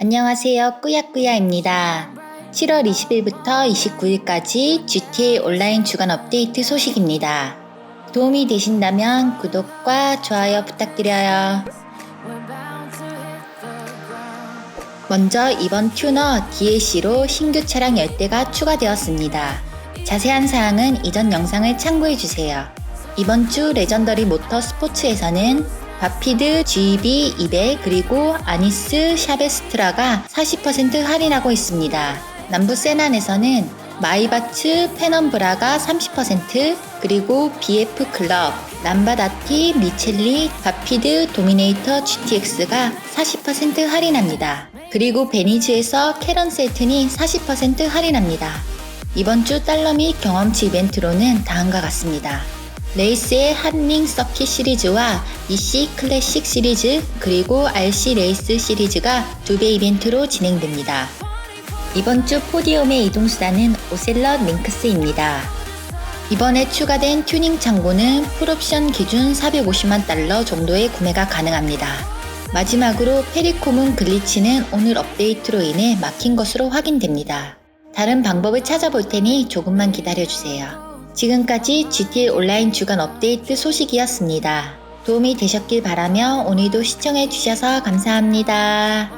안녕하세요. 꾸야꾸야입니다. 7월 20일부터 29일까지 GTA 온라인 주간 업데이트 소식입니다. 도움이 되신다면 구독과 좋아요 부탁드려요. 먼저 이번 튜너 DLC로 신규 차량 10대가 추가되었습니다. 자세한 사항은 이전 영상을 참고해주세요. 이번 주 레전더리 모터 스포츠에서는 바피드 GB 200 그리고 아니스 샤베스트라가 40% 할인하고 있습니다. 남부 세난에서는 마이바츠 페넘브라가 30% 그리고 BF 클럽, 람바다티, 미첼리, 바피드 도미네이터 GTX가 40% 할인합니다. 그리고 베니즈에서 캐런 셀튼이 40% 할인합니다. 이번 주 달러 및 경험치 이벤트로는 다음과 같습니다. 레이스의 한링 서킷 시리즈와 EC 클래식 시리즈 그리고 RC 레이스 시리즈가 두 배 이벤트로 진행됩니다. 이번 주 포디움의 이동수단은 오셀럿 링크스입니다. 이번에 추가된 튜닝 창고는 풀옵션 기준 450만 달러 정도의 구매가 가능합니다. 마지막으로 페리코문 글리치는 오늘 업데이트로 인해 막힌 것으로 확인됩니다. 다른 방법을 찾아볼 테니 조금만 기다려주세요. 지금까지 GTA 온라인 주간 업데이트 소식이었습니다. 도움이 되셨길 바라며 오늘도 시청해 주셔서 감사합니다.